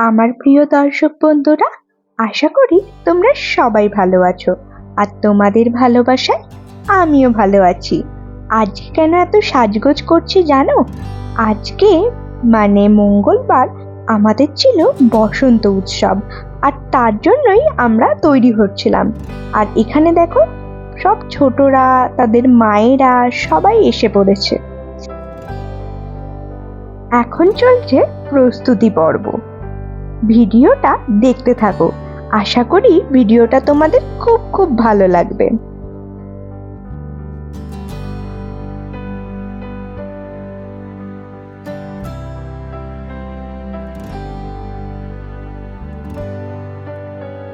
আমার প্রিয় দর্শক বন্ধুরা, আশা করি তোমরা সবাই ভালো আছো আর তোমাদের ভালোবাসায় আমিও ভালো আছি। আজকে কেন এত সাজগোজ করছি জানো? আজকে মানে মঙ্গলবার আমাদের ছিল বসন্ত উৎসব আর তার জন্যই আমরা তৈরি হচ্ছিলাম। আর এখানে দেখো, সব ছোটরা, তাদের মায়েরা সবাই এসে পড়েছে। এখন চলছে প্রস্তুতি পর্ব। ভিডিওটা দেখতে থাকো। আশা করি ভিডিওটা তোমাদের খুব খুব ভালো লাগবে।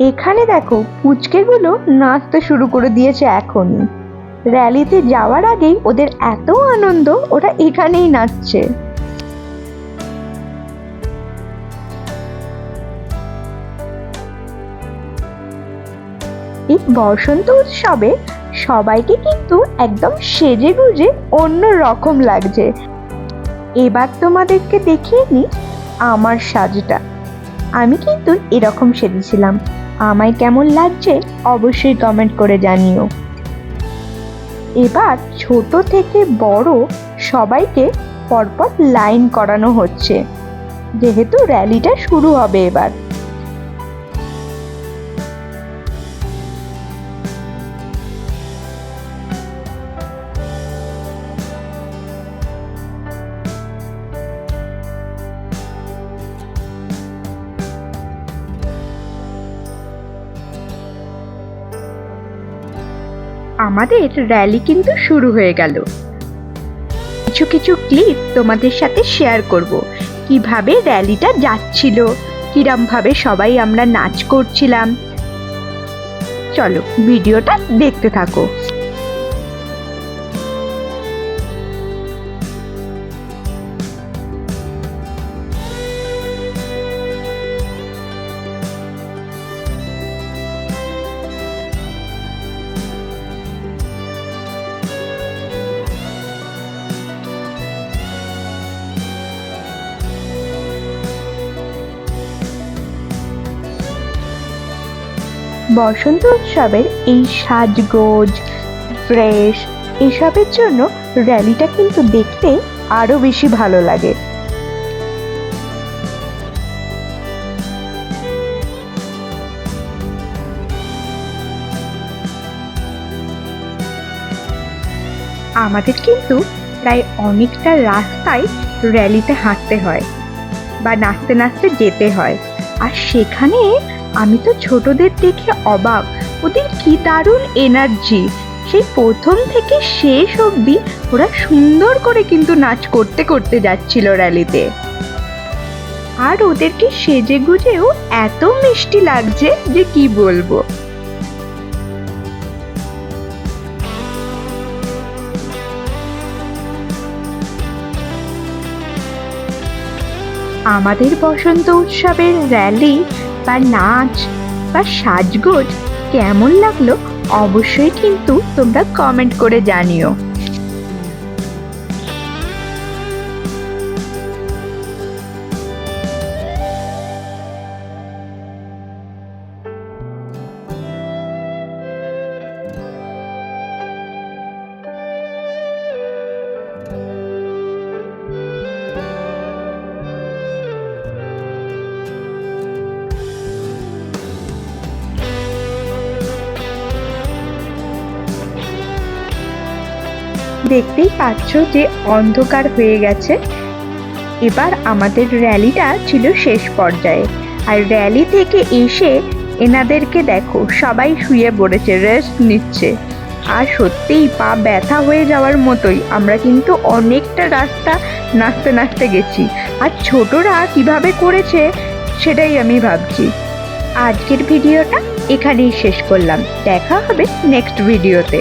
এখানে দেখো, পুচকেগুলো নাচতে শুরু করে দিয়েছে এখনই র্যালিতে যাওয়ার আগেই ওদের এত আনন্দ, ওরা এখানেই নাচছে। এই বসন্ত উৎসবে সবাইকে কিন্তু একদম সেজে গুজে অন্য রকম লাগছে। এবার তোমাদেরকে দেখিয়ে নি আমার সাজটা। আমি কিন্তু এরকম সেজেছিলাম। আমায় কেমন লাগছে অবশ্যই কমেন্ট করে জানিও। এবার ছোট থেকে বড় সবাইকে পরপর লাইন করানো হচ্ছে। যেহেতু র্যালিটা শুরু হবে এবার। আমাদের র্যালি কিন্তু শুরু হয়ে গেল। কিছু কিছু ক্লিপ তোমাদের সাথে শেয়ার করব। কীভাবে র্যালিটা যাচ্ছিল, কিরমভাবে সবাই আমরা নাচ করছিলাম। চলো ভিডিওটা দেখতে থাকো। বসন্ত উৎসবের এই সাজগোজ ফ্রেশ এসবের জন্য র্যালিটা কিন্তু দেখতে আরও বেশি ভালো লাগে। আমাদের কিন্তু প্রায় অনেকটা রাস্তায় র্যালিতে হাঁটতে হয় বা নাচতে নাচতে যেতে হয়। আর সেখানে আমি তো ছোটদের দেখে অবাক। ওদের কি দারুণ এনার্জি সেই প্রথম থেকে শেষ অবধি ওরা সুন্দর করে কিন্তু নাচ করতে করতে যাচ্ছিল র্যালিতে। আর ওদেরকে সেজে গুজেও এত মিষ্টি লাগছে যে কি বলব। আমাদের বসন্ত উৎসবের র্যালি বা নাচ বা সাজগোজ কেমন লাগল অবশ্যই কিন্তু তোমরা কমেন্ট করে জানিও। দেখতেই পাচ্ছ যে অন্ধকার হয়ে গেছে। এবার আমাদের র্যালিটা ছিল শেষ পর্যায়ে। আর র্যালি থেকে এসে এনাদেরকে দেখো, সবাই শুয়ে পড়েছে রেস্ট নিচ্ছে। আর সত্যিই পা ব্যথা হয়ে যাওয়ার মতোই। আমরা কিন্তু অনেকটা রাস্তা নাচতে নাচতে গেছি। আর ছোটরা কীভাবে করেছে, সেটাই আমি ভাবছি। আজকের ভিডিওটা এখানেই শেষ করলাম। দেখা হবে নেক্সট ভিডিওতে